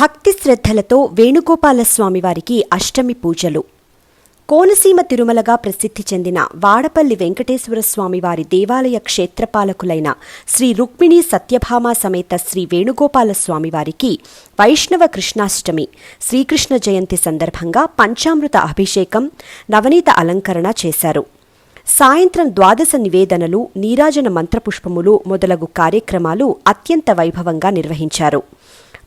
భక్తి శ్రద్ధలతో వేణుగోపాలస్వామి వారికి అష్టమి పూజలు. కోనసీమ తిరుమలగా ప్రసిద్ధి చెందిన వాడపల్లి వెంకటేశ్వర స్వామి వారి దేవాలయ క్షేత్రపాలకులైన శ్రీ రుక్మిణి సత్యభామ సమేత శ్రీ వేణుగోపాల స్వామి వారికి వైష్ణవ కృష్ణాష్టమి శ్రీకృష్ణ జయంతి సందర్భంగా పంచామృత అభిషేకం నవనీత అలంకరణ చేశారు. సాయంత్రం ద్వాదశ నివేదనలు నీరాజన మంత్రపుష్పములు మొదలగు కార్యక్రమాలు అత్యంత వైభవంగా నిర్వహించారు.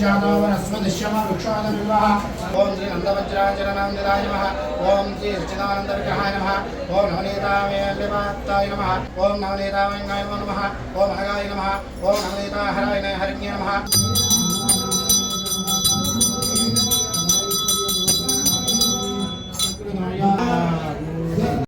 जातो वनस्वदृश्यम वृक्षादविवः ॐ श्री नन्दवज्राचरणान्दिराय नमः ॐ श्री सच्चिदानन्दविग्रहाय नमः ॐ नवनीतामयलिपात्ताय नमः ॐ नवनीतामयङ्गाय नमः ॐ अनगाय नमः ॐ नवनीताहराय हरिण्ये नमः